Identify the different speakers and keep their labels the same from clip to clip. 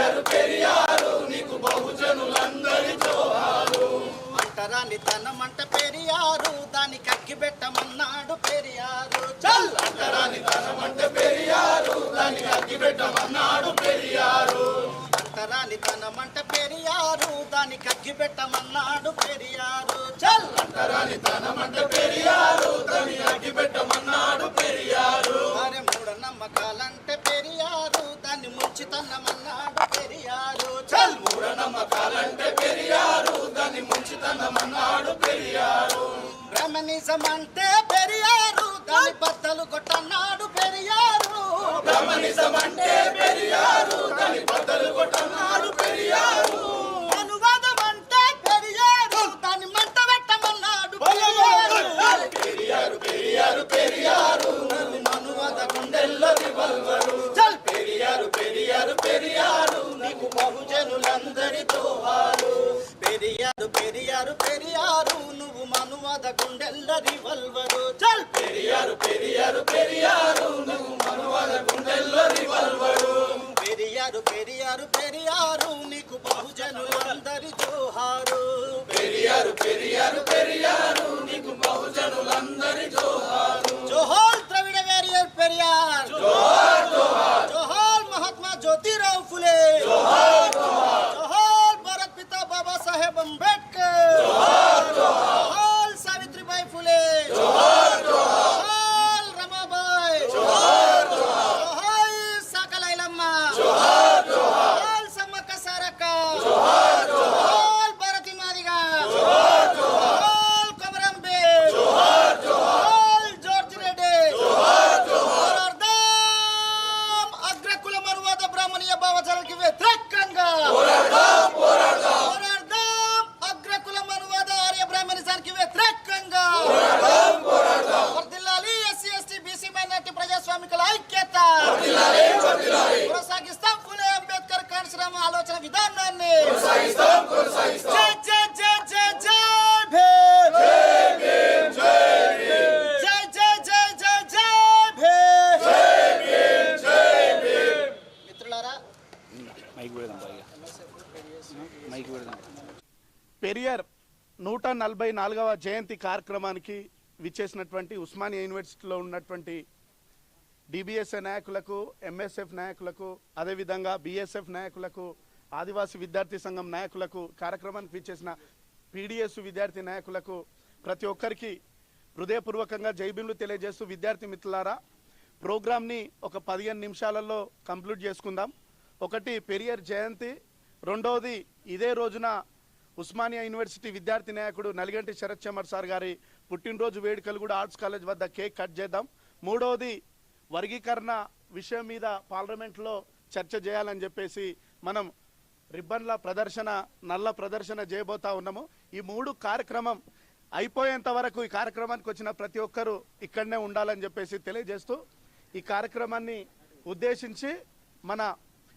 Speaker 1: పెరియారు పెరియారు నీకు బహుజనులందరి జోహారు. అంటరాని తనమంట పెరియారు దాన్ని కక్కి పెట్టమన్నాడు పెరియారు. చల్! అంటరాని తనమంట పెరియారు దాన్ని కక్కి పెట్టమన్నాడు పెరియారు. అంటరాని తనమంట పెరియారు దాన్ని కక్కి పెట్టమన్నాడు పెరియారు. చల్! అంటరాని తనమంట పెరియారు దాన్ని కక్కి పెట్టమన్నాడు పెరియారు. నమ్మకాలంటే పెరియారు. దాన్ని ముంచి తన్నమన్నాడు పెరియారు. బ్రహ్మనిజం అంటే పెరియారు. దాని బద్దలు కొట్టన్నాడు పెరియారు. బ్రహ్మనిజం అంటే పెరియారు. దాని బద్దలు కొట్టన్నాడు పెరియారు. అనువాదం అంటే పెరియారు. దాన్ని మంట పెట్టమన్నాడు పెరియారు. పెరియారు పెరియారు అనువాద గుండెల్లో రివల్వరు. పెరియారు పెరియారు పెరియారు. నీకు బహుజనులందరితో వారు పెరియారు పెరియారు పెరియారు. నువ్వు మనువాద గుండెల్ల రివల్వరు. చల్! పెరియారు పెరియారు పెరియారు. నువ్వు మనువాద గుండెల్ల రివల్వరు. పెరియారు పెరియారు పెరియారు. నీకు బహుజనులందరి జోహారు పెరియారు పెరియారు పెరియారు. నీకు బహుజనులందరి జోహారు జోహార్ ద్రవిడ వేరియర్ పెరియార్ జోహార్ జోహార్ జోహార్ మహాత్మా జ్యోతిరావు ఫులే జోహార్ జోహార్ జోహార్ భారత్ పితా బాబా సాహెబ్ అంబేద్కర్ జోహార్ జోహార్ సావిత్రిబాయి ఫులే జోహార్ జోహార్ రమాబాయి జోహార్ జోహార్ జోహార్ సాకలైలమ్మ జోహార్ జోహార్ సమ్మక్క సారక్క జోహార్ జోహార్ భారతి మాదిగా జోహార్ జోహార్ కొమరంబి జోహార్ జోహార్ జార్జ్ రెడ్డి జోహార్ జోహార్ అగ్రకుల మరువాద బ్రాహ్మణీయ భావజాలకి వ్యతిరేకంగా పోరాడదాం పోరాడదాం పోరాడదాం అగ్రకుల మరువాద ఆర్య బ్రాహ్మణిజానికి వ్యతిరేకంగా పోరాడదాం పోరాడదాం వర్ధిల్లాలి ఎస్సీ ఎస్టీ బీసీ మైనార్టీ ప్రజాస్వామికుల ఐక్యత వర్ధిల్లాలి వర్ధిల్లాలి కొనసాగిస్తాం ఫులే అంబేద్కర్ కాన్సరామ ఆలోచన విధానాన్ని. కొనసాగిస్తాం కొనసాగిస్తాం జై జై జై జై జై భీమ్. జై జై జై జై జై భీమ్. మిత్రులారా
Speaker 2: మైక్ పెడదాం పైగా. మైక్ పెడదాం.
Speaker 3: పెరియర్ నూట నలభై నాలుగవ జయంతి కార్యక్రమానికి విచ్చేసినటువంటి ఉస్మానియా యూనివర్సిటీలో ఉన్నటువంటి డిబిఎస్ఏ నాయకులకు ఎంఎస్ఎఫ్ నాయకులకు అదేవిధంగా బిఎస్ఎఫ్ నాయకులకు ఆదివాసీ విద్యార్థి సంఘం నాయకులకు కార్యక్రమానికి విచ్చేసిన పీడిఎస్ విద్యార్థి నాయకులకు ప్రతి ఒక్కరికి హృదయపూర్వకంగా జైబీలు తెలియజేస్తూ విద్యార్థి మిత్రులారా ప్రోగ్రామ్ని ఒక పదిహేను నిమిషాలలో కంప్లీట్ చేసుకుందాం. ఒకటి పెరియర్ జయంతి. రెండవది ఇదే రోజున ఉస్మానియా యూనివర్సిటీ విద్యార్థి నాయకుడు నలిగంటి శరత్ చమర్ సార్ గారి పుట్టినరోజు వేడుకలు కూడా ఆర్ట్స్ కాలేజ్ వద్ద కేక్ కట్ చేద్దాం. మూడవది వర్గీకరణ విషయం మీద పార్లమెంట్లో చర్చ చేయాలని చెప్పేసి మనం రిబ్బన్ల ప్రదర్శన నల్ల ప్రదర్శన చేయబోతా ఉన్నాము. ఈ మూడు కార్యక్రమం అయిపోయేంత వరకు ఈ కార్యక్రమానికి వచ్చిన ప్రతి ఒక్కరూ ఇక్కడనే ఉండాలని చెప్పేసి తెలియజేస్తూ ఈ కార్యక్రమాన్ని ఉద్దేశించి మన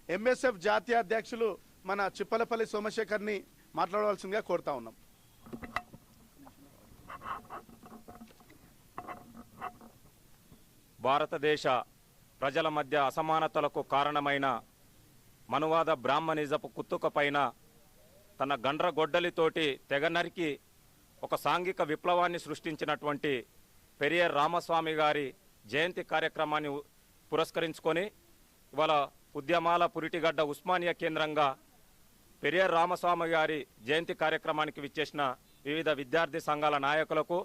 Speaker 3: ఎంఎస్ఎఫ్ జాతీయ అధ్యక్షులు మన చిప్పలపల్లి సోమశేఖర్ని మాట్లాడవలసిందిగా కోరుతా ఉన్నాం.
Speaker 4: భారతదేశ ప్రజల మధ్య అసమానతలకు కారణమైన మనువాద బ్రాహ్మణిజపు కుత్తుకపైన తన గండ్రగొడ్డలితోటి తెగ నరికి ఒక సాంఘిక విప్లవాన్ని సృష్టించినటువంటి పెరియర్ రామస్వామి గారి జయంతి కార్యక్రమాన్ని పురస్కరించుకొని ఇవాళ ఉద్యమాల పురిటిగడ్డ ఉస్మానియా కేంద్రంగా పెరియర్ రామస్వామి గారి జయంతి కార్యక్రమానికి విచ్చేసిన వివిధ విద్యార్థి సంఘాల నాయకులకు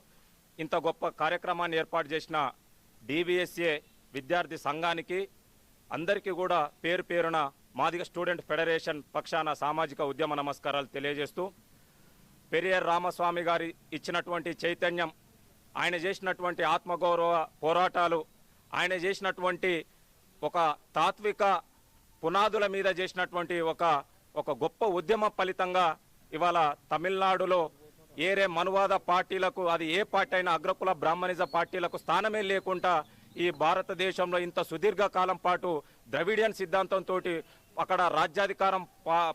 Speaker 4: ఇంత గొప్ప కార్యక్రమాన్ని ఏర్పాటు చేసిన డిబిఎస్ఏ విద్యార్థి సంఘానికి అందరికీ కూడా పేరు పేరున మాదిగ స్టూడెంట్ ఫెడరేషన్ పక్షాన సామాజిక ఉద్యమ నమస్కారాలు తెలియజేస్తూ పెరియర్ రామస్వామి గారి ఇచ్చినటువంటి చైతన్యం ఆయన చేసినటువంటి ఆత్మగౌరవ పోరాటాలు ఆయన చేసినటువంటి ఒక తాత్విక పునాదుల మీద చేసినటువంటి ఒక ఒక గొప్ప ఉద్యమ ఫలితంగా ఇవాళ తమిళనాడులో ఏరే మనువాద పార్టీలకు అది ఏ పార్టీ అయినా అగ్రకుల బ్రాహ్మణిజ పార్టీలకు స్థానమే లేకుండా ఈ భారతదేశంలో ఇంత సుదీర్ఘ కాలం పాటు ద్రవిడియన్ సిద్ధాంతంతో అక్కడ రాజ్యాధికారం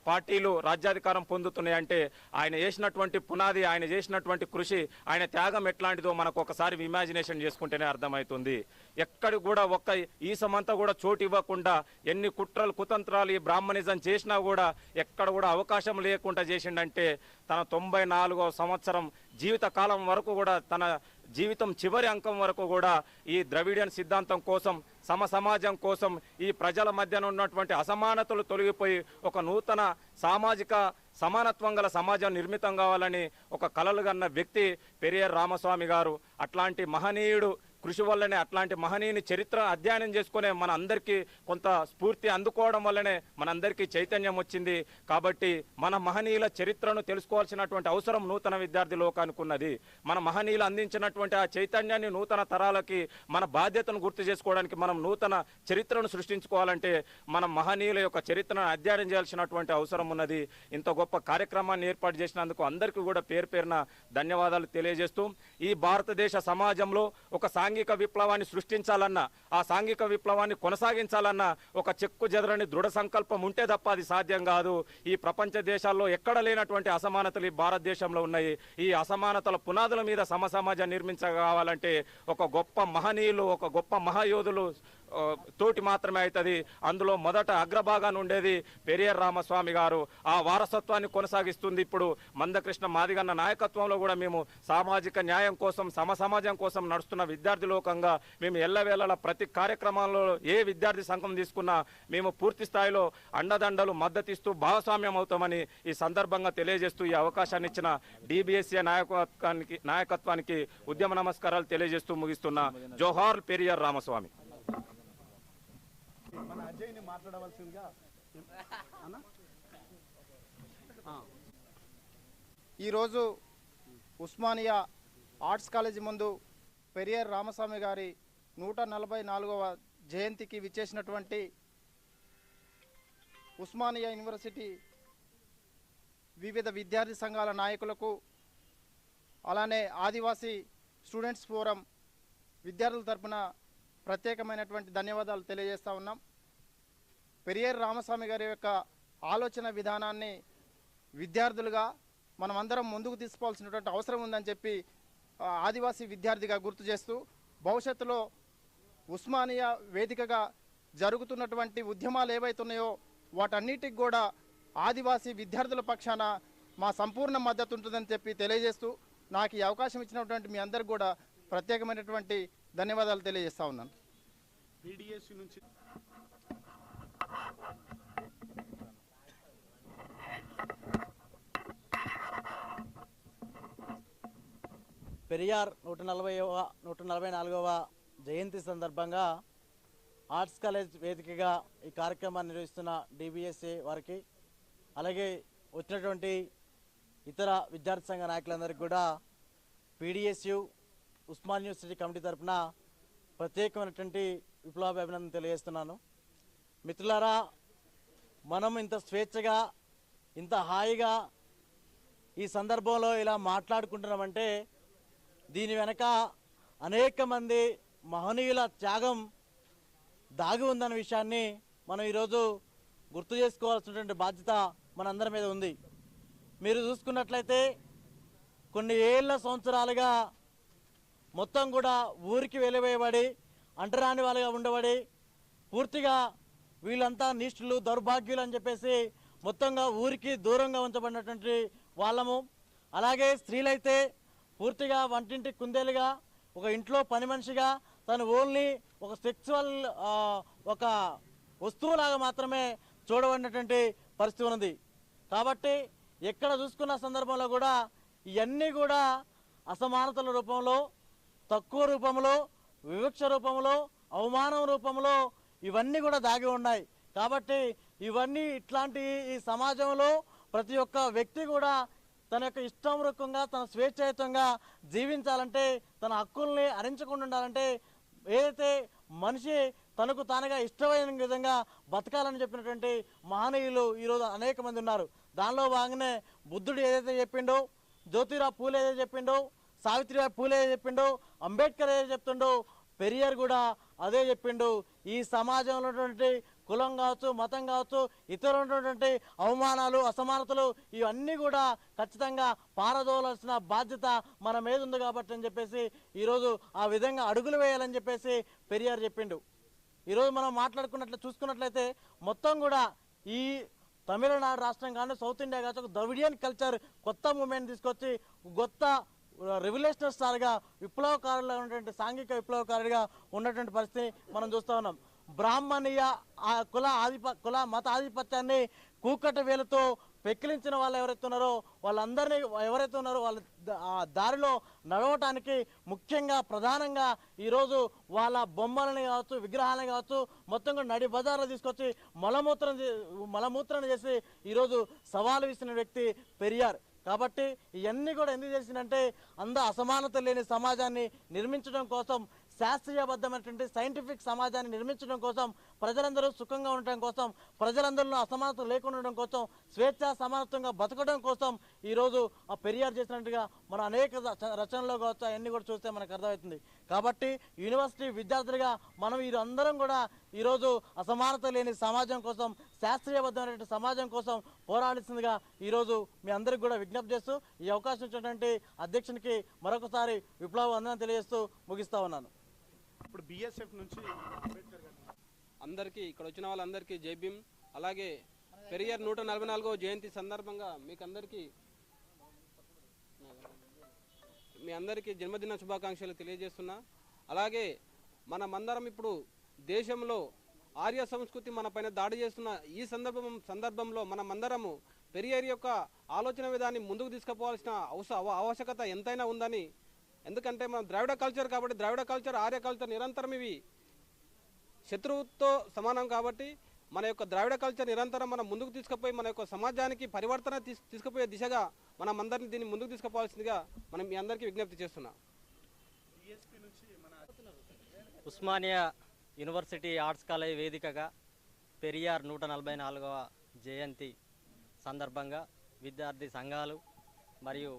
Speaker 4: పార్టీలు రాజ్యాధికారం పొందుతున్నాయంటే ఆయన చేసినటువంటి పునాది ఆయన చేసినటువంటి కృషి ఆయన త్యాగం ఎట్లాంటిదో మనకు ఒకసారి ఇమాజినేషన్ చేసుకుంటేనే అర్థమవుతుంది. ఎక్కడి కూడా ఒక్క ఈ సమంతా కూడా చోటు ఇవ్వకుండా ఎన్ని కుట్రలు కుతంత్రాలు ఈ బ్రాహ్మణిజం చేసినా కూడా ఎక్కడ కూడా అవకాశం లేకుండా చేసిండంటే తన తొంభై సంవత్సరం జీవిత కాలం వరకు కూడా తన జీవితం చివరి అంకం వరకు కూడా ఈ ద్రవిడియన్ సిద్ధాంతం కోసం సమ సమాజం కోసం ఈ ప్రజల మధ్యన ఉన్నటువంటి అసమానతలు తొలగిపోయి ఒక నూతన సామాజిక సమానత్వం గల సమాజం నిర్మితం కావాలని ఒక కలలు కన్న వ్యక్తి పెరియర్ రామస్వామి గారు అట్లాంటి మహనీయుడు కృషి వల్లనే అట్లాంటి మహనీయుని చరిత్ర అధ్యయనం చేసుకునే మన అందరికీ కొంత స్ఫూర్తి అందుకోవడం వల్లనే మనందరికీ చైతన్యం వచ్చింది. కాబట్టి మన మహనీయుల చరిత్రను తెలుసుకోవాల్సినటువంటి అవసరం నూతన విద్యార్థి లోకానికి ఉన్నది. మన మహనీయులు అందించినటువంటి ఆ చైతన్యాన్ని నూతన తరాలకి మన బాధ్యతను గుర్తు చేసుకోవడానికి మనం నూతన చరిత్రను సృష్టించుకోవాలంటే మన మహనీయుల యొక్క చరిత్రను అధ్యయనం చేయాల్సినటువంటి అవసరం ఉన్నది. ఇంత గొప్ప కార్యక్రమాన్ని ఏర్పాటు చేసినందుకు అందరికీ కూడా పేరు పేరున ధన్యవాదాలు తెలియజేస్తూ ఈ భారతదేశ సమాజంలో ఒక సాంఘిక సాంఘిక విప్లవాన్ని సృష్టించాలన్నా ఆ సాంఘిక విప్లవాన్ని కొనసాగించాలన్నా ఒక చెక్కు చెదరని దృఢ సంకల్పం ఉంటే తప్ప అది సాధ్యం కాదు. ఈ ప్రపంచ దేశాల్లో ఎక్కడ లేనటువంటి అసమానతలు ఈ భారతదేశంలో ఉన్నాయి. ఈ అసమానతల పునాదుల మీద సమసమాజం నిర్మించ కావాలంటే ఒక గొప్ప మహనీయులు ఒక గొప్ప మహాయోధులు తోటి మాత్రమే అవుతుంది. అందులో మొదట అగ్రభాగాన్ని ఉండేది పెరియర్ రామస్వామి గారు. ఆ వారసత్వాన్ని కొనసాగిస్తుంది ఇప్పుడు మందకృష్ణ మాదిగన్న నాయకత్వంలో కూడా మేము సామాజిక న్యాయం కోసం సమ సమాజం కోసం నడుస్తున్న విద్యార్థి లోకంగా మేము ఎల్లవేళల ప్రతి కార్యక్రమాల్లో ఏ విద్యార్థి సంఘం తీసుకున్నా మేము పూర్తి స్థాయిలో అండదండలు మద్దతిస్తూ భాగస్వామ్యం అవుతామని ఈ సందర్భంగా తెలియజేస్తూ ఈ అవకాశాన్ని ఇచ్చిన డిబిఎస్ఏ నాయకత్వానికి నాయకత్వానికి ఉద్యమ నమస్కారాలు తెలియజేస్తూ ముగిస్తున్న. జోహార్ పెరియర్ రామస్వామి.
Speaker 3: మన అజయ్ని మాట్లాడవలసిందిగా అన్న?
Speaker 1: ఈరోజు ఉస్మానియా ఆర్ట్స్ కాలేజీ ముందు పెరియర్ రామస్వామి గారి నూట నలభై నాలుగవ జయంతికి విచ్చేసినటువంటి ఉస్మానియా యూనివర్సిటీ వివిధ విద్యార్థి సంఘాల నాయకులకు అలానే ఆదివాసీ స్టూడెంట్స్ ఫోరం విద్యార్థుల తరపున ప్రత్యేకమైనటువంటి ధన్యవాదాలు తెలియజేస్తూ ఉన్నాం. పెరియర్ రామస్వామి గారి యొక్క ఆలోచన విధానాన్ని విద్యార్థులుగా మనమందరం ముందుకు తీసుకోవాల్సినటువంటి అవసరం ఉందని చెప్పి ఆదివాసీ విద్యార్థిగా గుర్తు చేస్తూ భవిష్యత్తులో ఉస్మానియా వేదికగా జరుగుతున్నటువంటి ఉద్యమాలు ఏవైతున్నాయో వాటన్నిటికి కూడా ఆదివాసీ విద్యార్థుల పక్షాన మా సంపూర్ణ మద్దతు ఉంటుందని చెప్పి తెలియజేస్తూ నాకు ఈ అవకాశం ఇచ్చినటువంటి మీ అందరికి కూడా ప్రత్యేకమైనటువంటి ధన్యవాదాలు తెలియజేస్తా ఉన్నాను.
Speaker 3: బీడిఎస్సి నుంచి
Speaker 5: పెరియార్ నూట నలభైవ నూట నలభై నాలుగవ జయంతి సందర్భంగా ఆర్ట్స్ కాలేజ్ వేదికగా ఈ కార్యక్రమాన్ని నిర్వహిస్తున్న డిబిఎస్ఏ వారికి అలాగే వచ్చినటువంటి ఇతర విద్యార్థి సంఘ నాయకులందరికీ కూడా పీడిఎస్యు ఉస్మాన్ యూనివర్సిటీ కమిటీ తరఫున ప్రత్యేకమైనటువంటి విప్లవ అభినందన తెలియజేస్తున్నాను. మిత్రులారా మనం ఇంత స్వేచ్ఛగా ఇంత హాయిగా ఈ సందర్భంలో ఇలా మాట్లాడుకుంటున్నామంటే దీని వెనక అనేక మంది మహనీయుల త్యాగం దాగి ఉందన్న విషయాన్ని మనం ఈరోజు గుర్తు చేసుకోవాల్సినటువంటి బాధ్యత మనందరి మీద ఉంది. మీరు చూసుకున్నట్లయితే కొన్ని ఏళ్ళ సంవత్సరాలుగా మొత్తం కూడా ఊరికి వెలివేయబడి అంటరాని వాళ్ళుగా ఉండబడి పూర్తిగా వీళ్ళంతా నిష్ఠులు దౌర్భాగ్యులు అని చెప్పేసి మొత్తంగా ఊరికి దూరంగా ఉంచబడినటువంటి వాళ్ళము. అలాగే స్త్రీలైతే పూర్తిగా వంటింటి కుందేలుగా ఒక ఇంట్లో పని మనిషిగా తను ఓన్లీ ఒక సెక్చువల్ ఒక వస్తువులాగా మాత్రమే చూడబడినటువంటి పరిస్థితి ఉన్నది. కాబట్టి ఎక్కడ చూసుకున్న సందర్భంలో కూడా ఇవన్నీ కూడా అసమానతల రూపంలో తక్కువ రూపంలో వివక్ష రూపంలో అవమానం రూపంలో ఇవన్నీ కూడా దాగి ఉన్నాయి. కాబట్టి ఇవన్నీ ఇట్లాంటి ఈ సమాజంలో ప్రతి ఒక్క వ్యక్తి కూడా తన యొక్క ఇష్టపూర్వకంగా తన స్వేచ్ఛాయుతంగా జీవించాలంటే తన హక్కుల్ని హరించకుండా ఉండాలంటే ఏదైతే మనిషి తనకు తానుగా ఇష్టమైన విధంగా బతకాలని చెప్పినటువంటి మహనీయులు ఈరోజు అనేక మంది ఉన్నారు. దానిలో భాగంగానే బుద్ధుడు ఏదైతే చెప్పిండో జ్యోతిరావు పూలు ఏదైతే చెప్పిండో సావిత్రిబాయి పూలే చెప్పిండు అంబేద్కర్ ఏదైతే చెప్తుండు పెరియార్ కూడా అదే చెప్పిండు. ఈ సమాజంలో ఉన్నటువంటి కులం కావచ్చు మతం కావచ్చు ఇతరులైనటువంటి అవమానాలు అసమానతలు ఇవన్నీ కూడా ఖచ్చితంగా పారదోలాల్సిన బాధ్యత మన మీద ఉంది కాబట్టి అని చెప్పేసి ఈరోజు ఆ విధంగా అడుగులు వేయాలని చెప్పేసి పెరియార్ చెప్పిండు. ఈరోజు మనం మాట్లాడుకున్నట్లు చూసుకున్నట్లయితే మొత్తం కూడా ఈ తమిళనాడు రాష్ట్రం కానీ సౌత్ ఇండియా కావచ్చు ఒక ద్రవిడియన్ కల్చర్ కొత్త మూమెంట్ తీసుకొచ్చి కొత్త రెవల్యూషనరీ స్టార్గా విప్లవకారులుగా ఉన్నటువంటి సాంఘిక విప్లవకారుడిగా ఉన్నటువంటి పరిస్థితి మనం చూస్తూ ఉన్నాం. బ్రాహ్మణీయ కుల ఆధిప కుల మత ఆధిపత్యాన్ని కూకట వేలతో పెక్కిలించిన వాళ్ళు ఎవరైతే ఉన్నారో వాళ్ళందరినీ ఎవరైతే ఉన్నారో వాళ్ళ దారిలో నడవటానికి ముఖ్యంగా ప్రధానంగా ఈరోజు వాళ్ళ బొమ్మలని కావచ్చు విగ్రహాలని కావచ్చు మొత్తం కూడా నడి బజార్లో తీసుకొచ్చి మలమూత్రం మలమూత్రం చేసి ఈరోజు సవాలు విసిన వ్యక్తి పెరియార్. కాబట్టి ఇవన్నీ కూడా ఎందుకు చేసిందంటే అంద అసమానత లేని సమాజాన్ని నిర్మించడం కోసం శాస్త్రీయబద్ధమైనటువంటి సైంటిఫిక్ సమాజాన్ని నిర్మించడం కోసం ప్రజలందరూ సుఖంగా ఉండటం కోసం ప్రజలందరిలో అసమానత లేకుండా ఉండడం కోసం స్వేచ్ఛ సమానత్వంగా బతకడం కోసం ఈరోజు ఆ పెరియార్ చేసినట్టుగా మన అనేక రచ- రచనల్లో కావచ్చు అవన్నీ కూడా చూస్తే మనకు అర్థమవుతుంది. కాబట్టి యూనివర్సిటీ విద్యార్థులుగా మనం వీరందరం అందరం కూడా ఈరోజు అసమానత లేని సమాజం కోసం శాస్త్రీయబద్ధమైనటువంటి సమాజం కోసం పోరాడాల్సిందిగా ఈరోజు మీ అందరికి కూడా విజ్ఞప్తి చేస్తూ ఈ అవకాశం ఇచ్చినటువంటి అధ్యక్షునికి మరొకసారి విప్లవ వందనం తెలియజేస్తూ ముగిస్తా ఉన్నాను.
Speaker 3: ఇప్పుడు బిఎస్ఎఫ్ నుంచి అంబేద్కర్
Speaker 6: అందరికీ ఇక్కడ వచ్చిన వాళ్ళందరికీ జైభీం అలాగే పెరియార్ నూట నలభై నాలుగో జయంతి సందర్భంగా మీకు అందరికీ మీ అందరికీ జన్మదిన శుభాకాంక్షలు తెలియజేస్తున్నా. అలాగే మనమందరం ఇప్పుడు దేశంలో ఆర్య సంస్కృతి మన పైన దాడి చేస్తున్న ఈ సందర్భం సందర్భంలో మనమందరము పెరియార్ యొక్క ఆలోచన విధాన్ని ముందుకు తీసుకుపోవాల్సిన అవస ఆవశ్యకత ఎంతైనా ఉందని. ఎందుకంటే మనం ద్రావిడ కల్చర్ కాబట్టి ద్రావిడ కల్చర్ ఆర్య కల్చర్ నిరంతరం ఇవి శత్రువుతో సమానం కాబట్టి మన యొక్క ద్రావిడ కల్చర్ నిరంతరం మనం ముందుకు తీసుకుపోయి మన యొక్క సమాజానికి పరివర్తన తీస్- తీసుకుపోయే దిశగా మనం అందరినీ దీన్ని ముందుకు తీసుకుపోవాల్సిందిగా మనం మీ అందరికీ విజ్ఞప్తి చేస్తున్నా.
Speaker 7: ఉస్మానియా యూనివర్సిటీ ఆర్ట్స్ కాలేజ్ వేదికగా పెరియార్ నూట నలభై నాలుగవ జయంతి సందర్భంగా విద్యార్థి సంఘాలు మరియు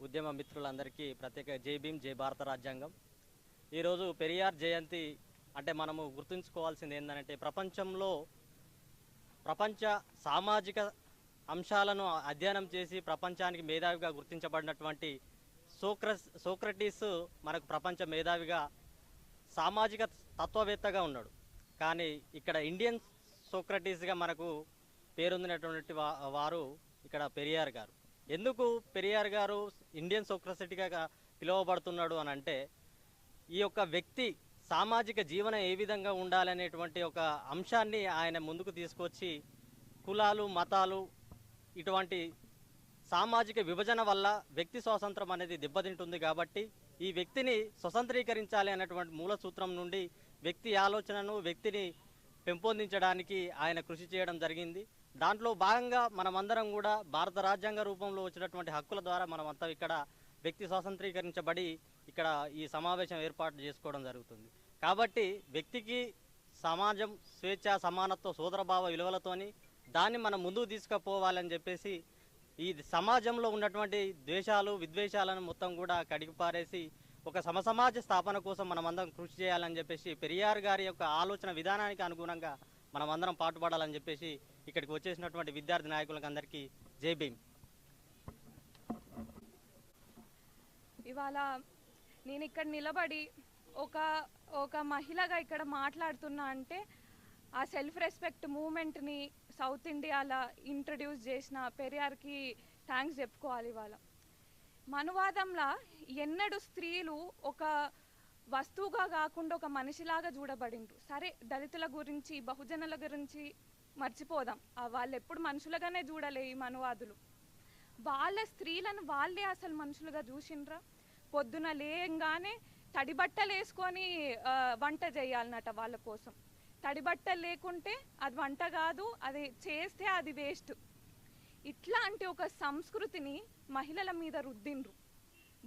Speaker 7: ఉద్యమ మిత్రులందరికీ ప్రత్యేక జై భీమ్ జై భారత రాజ్యాంగం. ఈరోజు పెరియార్ జయంతి అంటే మనము గుర్తుంచుకోవాల్సింది ఏంటంటే ప్రపంచంలో ప్రపంచ సామాజిక అంశాలను అధ్యయనం చేసి ప్రపంచానికి మేధావిగా గుర్తించబడినటువంటి సోక్రస్ సోక్రటీస్ మనకు ప్రపంచ మేధావిగా సామాజిక తత్వవేత్తగా ఉన్నాడు. కానీ ఇక్కడ ఇండియన్ సోక్రటీస్గా మనకు పేరొందినటువంటి వారు ఇక్కడ పెరియార్ గారు. ఎందుకు పెరియార్ గారు ఇండియన్ సోక్రసిటీగా పిలువబడుతున్నాడు అని అంటే ఈ యొక్క వ్యక్తి సామాజిక జీవనం ఏ విధంగా ఉండాలనేటువంటి ఒక అంశాన్ని ఆయన ముందుకు తీసుకొచ్చి కులాలు మతాలు ఇటువంటి సామాజిక విభజన వల్ల వ్యక్తి స్వాతంత్రం అనేది దెబ్బతింటుంది కాబట్టి ఈ వ్యక్తిని స్వతంత్రీకరించాలి అనేటువంటి మూల సూత్రం నుండి వ్యక్తి ఆలోచనను వ్యక్తిని పెంపొందించడానికి ఆయన కృషి చేయడం జరిగింది. దాంట్లో భాగంగా మనమందరం కూడా భారత రాజ్యాంగ రూపంలో వచ్చినటువంటి హక్కుల ద్వారా మనమంతా ఇక్కడ వ్యక్తి స్వాతంత్రీకరించబడి ఇక్కడ ఈ సమావేశం ఏర్పాటు చేసుకోవడం జరుగుతుంది. కాబట్టి వ్యక్తికి సమాజం స్వేచ్ఛ సమానత్వ సోదరభావ విలువలతోని దాన్ని మనం ముందుకు తీసుకుపోవాలని చెప్పేసి ఈ సమాజంలో ఉన్నటువంటి ద్వేషాలు విద్వేషాలను మొత్తం కూడా కడిగిపారేసి ఒక సమసమాజ స్థాపన కోసం మనమందరం కృషి చేయాలని చెప్పేసి పెరియార్ గారి యొక్క ఆలోచన విధానానికి అనుగుణంగా మనమందరం పాటుపడాలని చెప్పేసి ఇక్కడికి వచ్చేసినటువంటి విద్యార్థి నాయకులకు అందరికీ జై భీమ్.
Speaker 8: ఇవాళ నేను ఇక్కడ నిలబడి ఒక ఒక మహిళగా ఇక్కడ మాట్లాడుతున్నా అంటే ఆ సెల్ఫ్ రెస్పెక్ట్ మూమెంట్ని సౌత్ ఇండియాలో ఇంట్రడ్యూస్ చేసిన పెరియార్కి థ్యాంక్స్ చెప్పుకోవాలి ఇవాళ. మనువాదంలా ఎన్నడూ స్త్రీలు ఒక వస్తువుగా కాకుండా ఒక మనిషిలాగా చూడబడిండ్రు. సరే దళితుల గురించి బహుజనుల గురించి మర్చిపోదాం. వాళ్ళు ఎప్పుడు మనుషులుగానే చూడలే ఈ మనువాదులు. వాళ్ళ స్త్రీలను వాళ్ళే అసలు మనుషులుగా చూసిండ్రా? పొద్దున లేయంగానే తడిబట్టలు వేసుకొని వంట చేయాలన్నట వాళ్ళ కోసం. తడి బట్టలు లేకుంటే అది వంట కాదు అది చేస్తే అది వేస్ట్. ఇట్లాంటి ఒక సంస్కృతిని మహిళల మీద రుద్దిండ్రు.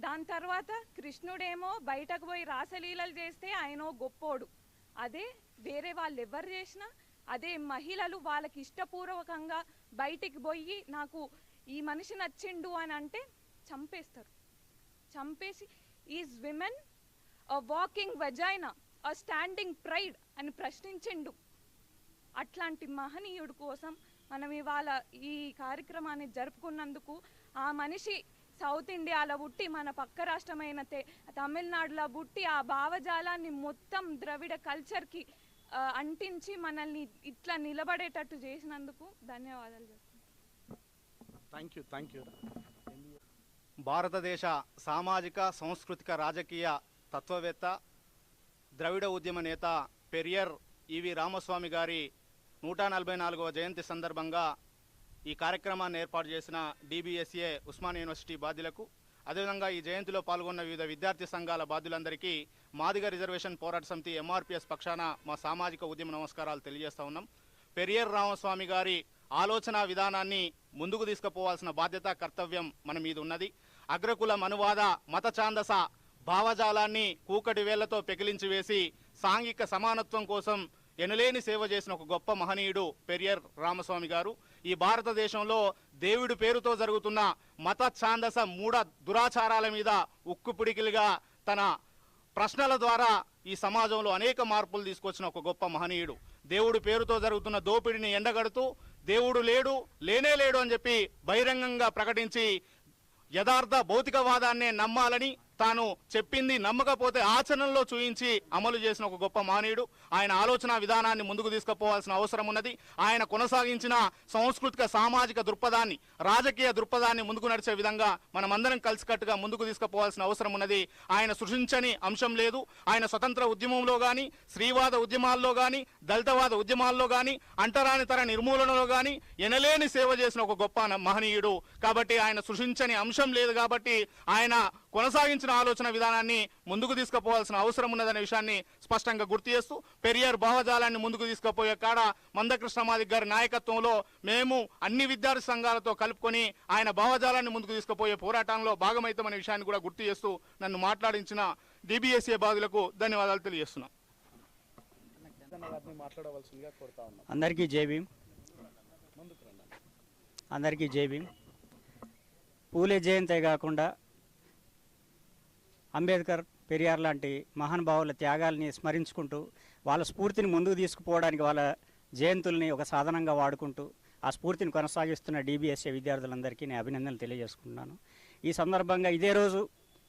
Speaker 8: దాని తర్వాత కృష్ణుడేమో బయటకు పోయి రాసలీలలు చేస్తే ఆయనో గొప్పోడు. అదే వేరే వాళ్ళు ఎవరు చేసినా అదే మహిళలు వాళ్ళకి ఇష్టపూర్వకంగా బయటికి పోయి నాకు ఈ మనిషి నచ్చిండు అని అంటే చంపేస్తారు. చంపేసి is women a walking vagina a standing pride అని ప్రశ్నించిండు. అట్లాంటి మహనీయుడు కోసం మనం ఇవాళ ఈ కార్యక్రమాన్ని జరుపుకున్నందుకు ఆ మనిషి సౌత్ ఇండియాలో పుట్టి మన పక్క రాష్ట్రమైన తమిళనాడులో పుట్టి ఆ భావజాలాన్ని మొత్తం ద్రవిడ కల్చర్కి అంటించి మనల్ని ఇట్లా నిలబడేటట్టు చేసినందుకు ధన్యవాదాలు చెప్తాను
Speaker 3: థ్యాంక్ యూ థ్యాంక్ యూ
Speaker 9: భారతదేశ సామాజిక సాంస్కృతిక రాజకీయ తత్వవేత్త ద్రవిడ ఉద్యమ నేత పెరియర్ ఈవి రామస్వామి గారి నూట నలభై నాలుగవ జయంతి సందర్భంగా ఈ కార్యక్రమాన్ని ఏర్పాటు చేసిన డిబిఎస్ఏ ఉస్మాన్ యూనివర్సిటీ బాధ్యులకు అదేవిధంగా ఈ జయంతిలో పాల్గొన్న వివిధ విద్యార్థి సంఘాల బాధ్యులందరికీ మాదిగ రిజర్వేషన్ పోరాట సమితి ఎంఆర్పిఎస్ పక్షాన మా సామాజిక ఉద్యమ నమస్కారాలు తెలియజేస్తా ఉన్నాం. పెరియర్ రామస్వామి గారి ఆలోచన విధానాన్ని ముందుకు తీసుకుపోవాల్సిన బాధ్యత కర్తవ్యం మన మీద ఉన్నది. అగ్రకుల మనువాద మతఛాందస భావజాలాన్ని కూకటి వేళ్ళతో పెకిలించి వేసి సాంఘిక సమానత్వం కోసం ఎనలేని సేవ చేసిన ఒక గొప్ప మహనీయుడు పెరియర్ రామస్వామి గారు. ఈ భారతదేశంలో దేవుడి పేరుతో జరుగుతున్న మత ఛాందస మూఢ దురాచారాల మీద ఉక్కు పిడికిలుగా తన ప్రశ్నల ద్వారా ఈ సమాజంలో అనేక మార్పులు తీసుకొచ్చిన ఒక గొప్ప మహనీయుడు. దేవుడి పేరుతో జరుగుతున్న దోపిడిని ఎండగడుతూ దేవుడు లేడు లేనే లేడు అని చెప్పి బహిరంగంగా ప్రకటించి యథార్థ భౌతికవాదాన్నే నమ్మాలని తాను చెప్పింది నమ్మకపోతే ఆచరణలో చూయించి అమలు చేసిన ఒక గొప్ప మానవుడు ఆయన ఆలోచన విధానాన్ని ముందుకు తీసుకుపోవాల్సిన అవసరం ఉన్నది. ఆయన కొనసాగించిన సాంస్కృతిక సామాజిక దృక్పథాన్ని రాజకీయ దృక్పథాన్ని ముందుకు నడిచే విధంగా మనమందరం కలిసికట్టుగా ముందుకు తీసుకుపోవాల్సిన అవసరం ఉన్నది. ఆయన సృష్టించని అంశం లేదు. ఆయన స్వతంత్ర ఉద్యమంలో కానీ స్త్రీవాద ఉద్యమాల్లో కానీ దళితవాద ఉద్యమాల్లో కానీ అంటరాని తర నిర్మూలనలో కానీ ఎనలేని సేవ చేసిన ఒక గొప్ప మహనీయుడు. కాబట్టి ఆయన సృష్టించని అంశం లేదు కాబట్టి ఆయన కొనసాగించిన ఆలోచన విధానాన్ని ముందుకు తీసుకుపోవాల్సిన అవసరం ఉన్నదనే విషయాన్ని స్పష్టంగా గుర్తు చేస్తూ పెరియార్ భావజాలాన్ని ముందుకు తీసుకుపోయే కాడ మందకృష్ణమాది గారి నాయకత్వంలో మేము అన్ని విద్యార్థి సంఘాలతో కలుపుకొని ఆయన భావజాలాన్ని ముందుకు తీసుకుపోయే పోరాటంలో భాగమవుతామనే విషయాన్ని కూడా గుర్తు చేస్తూ నన్ను మాట్లాడించిన డిబిఎస్ఏ బాధులకు ధన్యవాదాలు తెలియజేస్తున్నాం.
Speaker 2: అందరికీ జై భీమ్. అందరికీ జై భీమ్. పూలే జయంతే కాకుండా అంబేద్కర్ పెరియార్ లాంటి మహానుభావుల త్యాగాల్ని స్మరించుకుంటూ వాళ్ళ స్ఫూర్తిని ముందుకు తీసుకుపోవడానికి వాళ్ళ జయంతుల్ని ఒక సాధనంగా వాడుకుంటూ ఆ స్ఫూర్తిని కొనసాగిస్తున్న డిబిఎస్ఏ విద్యార్థులందరికీ నేను అభినందనలు తెలియజేసుకుంటున్నాను. ఈ సందర్భంగా ఇదే రోజు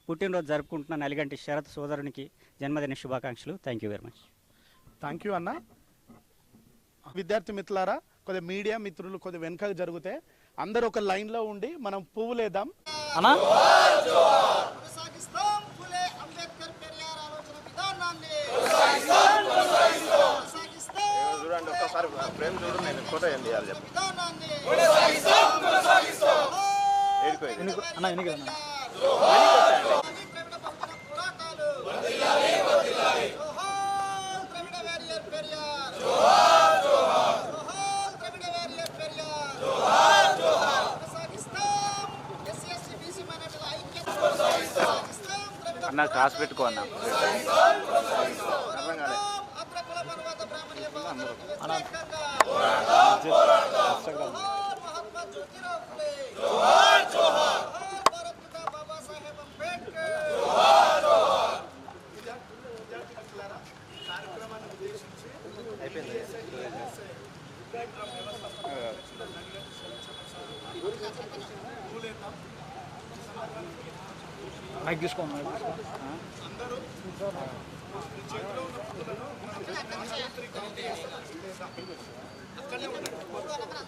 Speaker 2: పుట్టినరోజు జరుపుకుంటున్న నలిగంటి శరత్ సోదరునికి జన్మదిన శుభాకాంక్షలు. Thank you very much
Speaker 3: thank you అన్న. విద్యార్థి మిత్రులారా కొద్దిగా మీడియా మిత్రులు కొద్దిగా వెనకకు జరిగితే అందరూ ఒక లైన్లో ఉండి మనం పువ్వులేద్దాం.
Speaker 2: అన్నా?
Speaker 1: బీసీ మైనార్టీల ఐక్యత కొనసాగిస్తాం ద్రవిడ
Speaker 10: అన్న క్రాస్ పెట్టుకో అన్న.
Speaker 1: పోరాటం అగ్రకుల పర్వత బ్రాహ్మణీయ భావనలకు వ్యతిరేకంగా జోహార్ మహాత్మా జ్యోతిరావు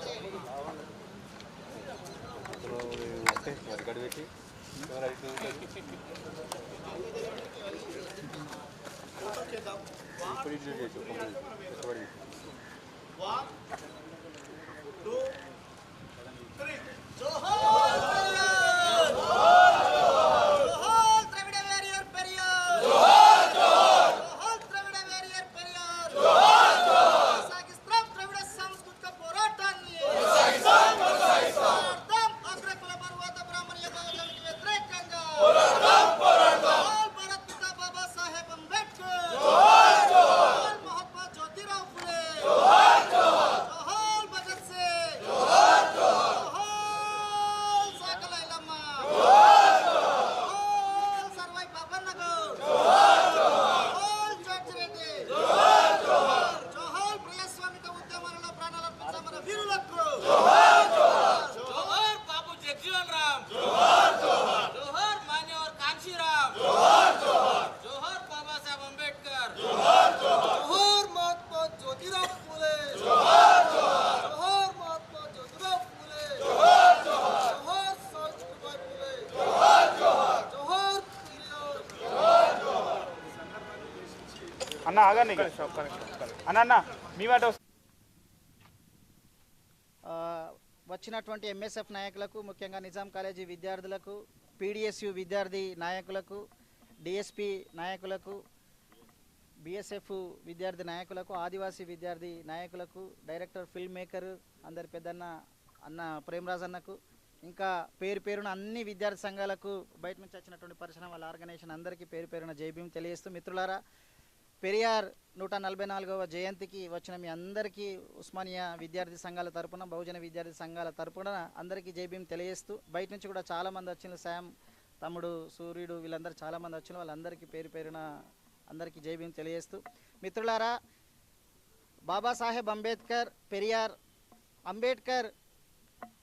Speaker 1: ఫులే జోహార్ జోహార్ భారత్ పితా బాబా సాహెబ్ అంబేద్కర్
Speaker 2: మైక్ తీసుకోండి
Speaker 1: జోహార్ ద్రవిడ వారియర్ పెరియార్ జోహార్ జోహార్ జోహార్ ద్రవిడ వారియర్ పెరియార్ జోహార్ జోహార్ కొనసాగిస్తాం ద్రవిడ సాంస్కృతిక పోరాటాన్ని కొనసాగిస్తాం కొనసాగిస్తాం అగ్రకుల పర్వత బ్రాహ్మణీయ భావజాలకు వ్యతిరేకంగా పోరాడతాం పోరాడతాం భారత్ పితా బాబా సాహెబ్ అంబేద్కర్ జోహార్ జోహార్
Speaker 11: అన్న ఆగండి అన్న మీ మాట
Speaker 1: వచ్చినటువంటి ఎంఎస్ఎఫ్ నాయకులకు ముఖ్యంగా నిజాం కాలేజీ విద్యార్థులకు పీడిఎస్యు విద్యార్థి నాయకులకు డిఎస్పి నాయకులకు బిఎస్ఎఫ్ విద్యార్థి నాయకులకు ఆదివాసీ విద్యార్థి నాయకులకు డైరెక్టర్ ఫిల్మ్ మేకర్ అందరి పెద్దన్న అన్న ప్రేమరాజ్ అన్నకు ఇంకా పేరు పేరున అన్ని విద్యార్థి సంఘాలకు బయట నుంచి వచ్చినటువంటి పరిశ్రమల ఆర్గనైజేషన్ అందరికీ పేరు పేరున జైభీం తెలియజేస్తూ మిత్రులారా పెరియార్ నూట నలభై నాలుగవ జయంతికి వచ్చిన మీ అందరికీ ఉస్మానియా విద్యార్థి సంఘాల తరపున బహుజన విద్యార్థి సంఘాల తరపున అందరికీ జైభీం తెలియజేస్తూ బయట నుంచి కూడా చాలామంది వచ్చిన శామ్ తమ్ముడు సూర్యుడు వీళ్ళందరూ చాలామంది వచ్చిన వాళ్ళందరికీ పేరు పేరున అందరికీ జైభీం తెలియజేస్తూ. మిత్రులారా బాబాసాహెబ్ అంబేద్కర్ పెరియార్ అంబేద్కర్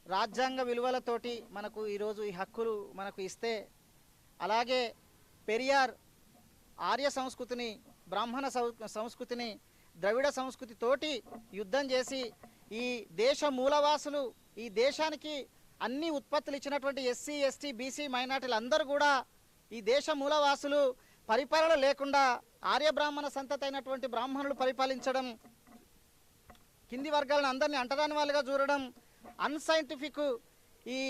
Speaker 1: రాజ్యాంగ విలువలతోటి మనకు ఈరోజు ఈ హక్కులు మనకు ఇస్తే అలాగే పెరియార్ ఆర్య సంస్కృతిని బ్రాహ్మణ సౌ- సంస్కృతిని ద్రవిడ సంస్కృతి తోటి యుద్ధం చేసి ఈ దేశ మూలవాసులు ఈ దేశానికి అన్ని ఉత్పత్తులు ఇచ్చినటువంటి ఎస్సీ ఎస్టీ బీసీ మైనార్టీలు అందరూ కూడా ఈ దేశ మూలవాసులు పరిపాలన లేకుండా ఆర్య బ్రాహ్మణ సంతతి అయినటువంటి బ్రాహ్మణులు పరిపాలించడం కింది వర్గాలను అందరినీ అంటరాని వాళ్ళుగా చూడడం అన్సైంటిఫిక్ ఈ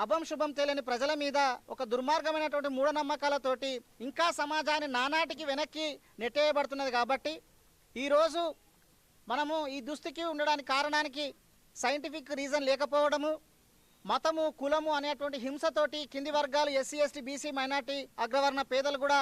Speaker 1: అభం శుభం తెలియని ప్రజల మీద ఒక దుర్మార్గమైనటువంటి మూఢనమ్మకాలతోటి ఇంకా సమాజాన్ని నానాటికి వెనక్కి నెట్టేయబడుతున్నది కాబట్టి ఈరోజు మనము ఈ దుస్థితికి ఉండడానికి కారణానికి సైంటిఫిక్ రీజన్ లేకపోవడము మతము కులము అనేటువంటి హింసతోటి కింది వర్గాలు ఎస్సీ ఎస్టీ బీసీ మైనార్టీ అగ్రవర్ణ పేదలు కూడా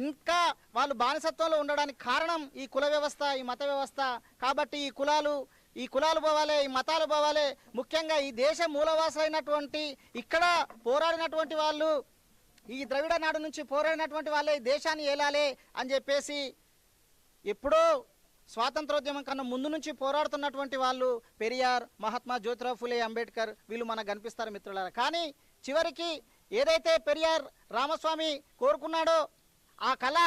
Speaker 1: ఇంకా వాళ్ళు బానిసత్వంలో ఉండడానికి కారణం ఈ కుల వ్యవస్థ ఈ మత వ్యవస్థ. కాబట్టి ఈ కులాలు ఈ కులాలు పోవాలి ఈ మతాలు పోవాలి ముఖ్యంగా ఈ దేశ మూలవాసులైనటువంటి ఇక్కడ పోరాడినటువంటి వాళ్ళు ఈ ద్రవిడ నాడు నుంచి పోరాడినటువంటి వాళ్ళే ఈ దేశాన్ని ఏలాలి అని చెప్పేసి ఎప్పుడో స్వాతంత్రోద్యమం కన్నా ముందు నుంచి పోరాడుతున్నటువంటి వాళ్ళు పెరియార్ మహాత్మా జ్యోతిరావు ఫులే అంబేద్కర్ వీళ్ళు మనకు కనిపిస్తారు మిత్రులారా. కానీ చివరికి ఏదైతే పెరియార్ రామస్వామి కోరుకున్నాడో ఆ కళ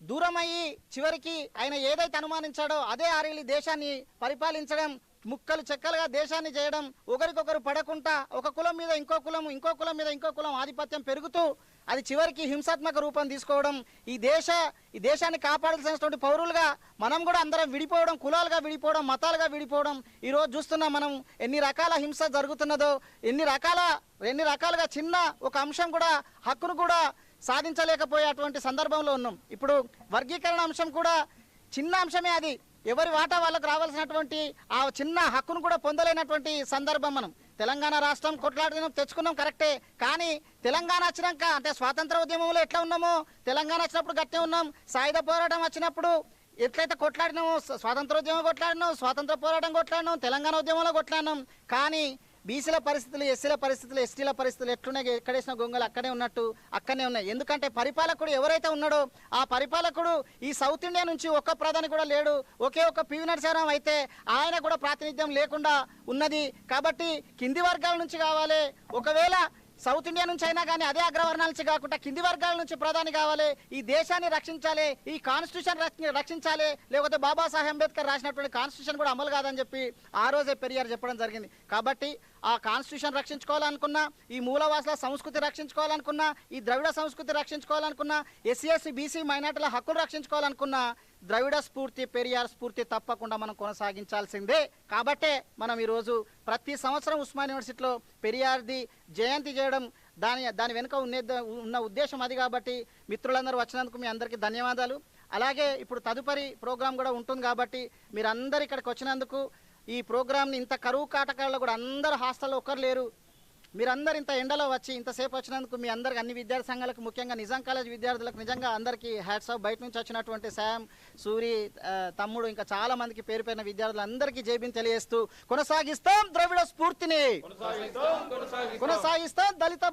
Speaker 1: దూరమయ్యి చివరికి ఆయన ఏదైతే అనుమానించాడో అదే ఆరేలి దేశాన్ని పరిపాలించడం ముక్కలు చెక్కలుగా దేశాన్ని చేయడం ఒకరికొకరు పడకుండా ఒక కులం మీద ఇంకో కులం ఇంకో కులం మీద ఇంకో కులం ఆధిపత్యం పెరుగుతూ అది చివరికి హింసాత్మక రూపం తీసుకోవడం ఈ దేశ ఈ దేశాన్ని కాపాడాల్సినటువంటి పౌరులుగా మనం కూడా అందరం విడిపోవడం కులాలుగా విడిపోవడం మతాలుగా విడిపోవడం ఈరోజు చూస్తున్నాం మనం ఎన్ని రకాల హింస జరుగుతున్నదో ఎన్ని రకాల ఎన్ని రకాలుగా చిన్న ఒక అంశం కూడా హక్కును కూడా సాధించలేకపోయేటువంటి సందర్భంలో ఉన్నాం. ఇప్పుడు వర్గీకరణ అంశం కూడా చిన్న అంశమే అది. ఎవరి వాటా వాళ్ళకు రావాల్సినటువంటి ఆ చిన్న హక్కును కూడా పొందలేనటువంటి సందర్భం మనం. తెలంగాణ రాష్ట్రం కొట్లాడిన తెచ్చుకున్నాం కరెక్టే. కానీ తెలంగాణ వచ్చినాక అంటే స్వాతంత్ర ఉద్యమంలో ఎట్లా ఉన్నామో తెలంగాణ వచ్చినప్పుడు గట్టే ఉన్నాం. సాయుధ పోరాటం వచ్చినప్పుడు ఎట్లయితే కొట్లాడినామో స్వ- స్వాతంత్రోద్యమం కొట్లాడినాం స్వాతంత్ర పోరాటం కొట్లాడినాం తెలంగాణ ఉద్యమంలో కొట్లాడినాం. కానీ బీసీల పరిస్థితులు ఎస్సీల పరిస్థితులు ఎస్టీల పరిస్థితులు ఎట్లున్నాయి? ఎక్కడేసిన గొంగలు అక్కడే ఉన్నట్టు అక్కడనే ఉన్నాయి. ఎందుకంటే పరిపాలకుడు ఎవరైతే ఉన్నాడో ఆ పరిపాలకుడు ఈ సౌత్ ఇండియా నుంచి ఒక్క ప్రధాని కూడా లేడు. ఒకే ఒక పివి నరసింహరావు అయితే ఆయన కూడా ప్రాతినిధ్యం లేకుండా ఉన్నది. కాబట్టి కింది వర్గాల నుంచి కావాలి. ఒకవేళ సౌత్ ఇండియా నుంచి అయినా కానీ అదే అగ్రవర్ణాల నుంచి కాకుండా కింది వర్గాల నుంచి ప్రధాని కావాలి ఈ దేశాన్ని రక్షించాలి ఈ కాన్స్టిట్యూషన్ రక్షించాలి లేకపోతే బాబాసాహెబ్ అంబేద్కర్ రాసినటువంటి కాన్స్టిట్యూషన్ కూడా అమలు కాదని చెప్పి ఆ రోజే పెరియార్ చెప్పడం జరిగింది. కాబట్టి ఆ కాన్స్టిట్యూషన్ రక్షించుకోవాలనుకున్నా ఈ మూలవాసుల సంస్కృతి రక్షించుకోవాలనుకున్నా ఈ ద్రవిడ సంస్కృతి రక్షించుకోవాలనుకున్నా ఎస్సీ ఎస్సీ బీసీ మైనార్టీల హక్కులు రక్షించుకోవాలనుకున్నా ద్రవిడ స్ఫూర్తి పెరియార్ స్ఫూర్తి తప్పకుండా మనం కొనసాగించాల్సిందే. కాబట్టే మనం ఈరోజు ప్రతి సంవత్సరం ఉస్మాన్ యూనివర్సిటీలో పెరియార్ది జయంతి చేయడం దాని దాని వెనుక ఉన్నే ఉన్న ఉద్దేశం అది కాబట్టి మిత్రులందరూ వచ్చినందుకు మీ అందరికీ ధన్యవాదాలు. అలాగే ఇప్పుడు తదుపరి ప్రోగ్రాం కూడా ఉంటుంది కాబట్టి మీరందరూ ఇక్కడికి వచ్చినందుకు ఈ ప్రోగ్రామ్ని ఇంత కరువు కాటకాలలో కూడా అందరు హాస్టల్లో ఒకరు లేరు. మీరందరు ఇంత ఎండలో వచ్చి ఇంతసేపు వచ్చినందుకు మీ అందరికి అన్ని విద్యార్థి సంఘాలకు ముఖ్యంగా నిజాం కాలేజ్ విద్యార్థులకు నిజంగా అందరికీ హ్యాట్స్ ఆఫ్ బయట నుంచి వచ్చినటువంటి శామ్ సూరి తమ్ముడు ఇంకా చాలా మందికి పేరు పేరిన విద్యార్థులందరికీ జేబీని తెలియజేస్తూ కొనసాగిస్తాం ద్రవిడ స్ఫూర్తిని. కొనసాగిస్తాం దళిత